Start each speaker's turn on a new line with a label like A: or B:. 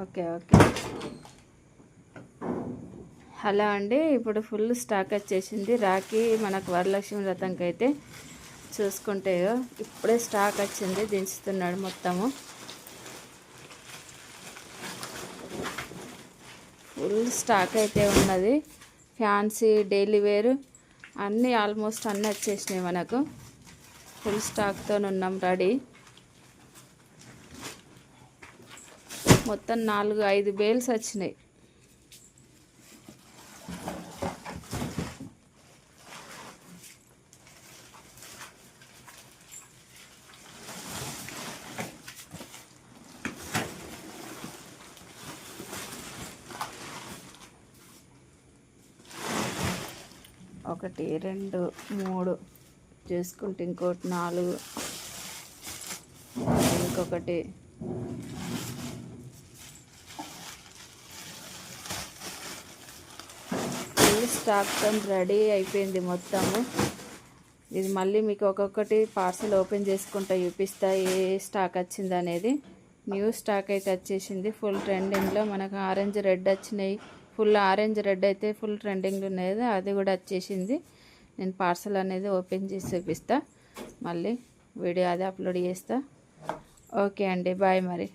A: Okay okay. Hello అండి ఇప్పుడు full stock వచ్చేసింది. రాఖీ మనకు వరలక్ష్మి వ్రతంకి అయితే చూసుకుంటే ఇప్పుడే స్టాక్ వచ్చింది దించుతున్నాడు మొత్తము. ఫుల్ స్టాక్ అయితే ఉన్నది. ఫ్యాన్సీ డైలీ వేర్ అన్నీ ఆల్మోస్ట్ అన్నీ వచ్చేసినాయి మనకు. ఫుల్ స్టాక్తో ఉన్నాం రెడీ. మొత్తం నాలుగు ఐదు బేల్స్ వచ్చినాయి. ఒకటి రెండు మూడు చేసుకుంటే ఇంకోటి నాలుగు ఇంకొకటి స్టాక్ రెడీ అయిపోయింది మొత్తము. ఇది మళ్ళీ మీకు ఒక్కొక్కటి పార్సల్ ఓపెన్ చేసుకుంటా చూపిస్తా ఏ స్టాక్ వచ్చింది అనేది. న్యూ స్టాక్ అయితే వచ్చేసింది. ఫుల్ ట్రెండింగ్లో మనకు ఆరెంజ్ రెడ్ వచ్చినాయి. ఫుల్ ఆరెంజ్ రెడ్ అయితే ఫుల్ ట్రెండింగ్లో ఉన్నది అది కూడా వచ్చేసింది. నేను పార్సల్ అనేది ఓపెన్ చేసి చూపిస్తా. మళ్ళీ వీడియో అది అప్లోడ్ చేస్తా. ఓకే అండి బాయ్ మరి.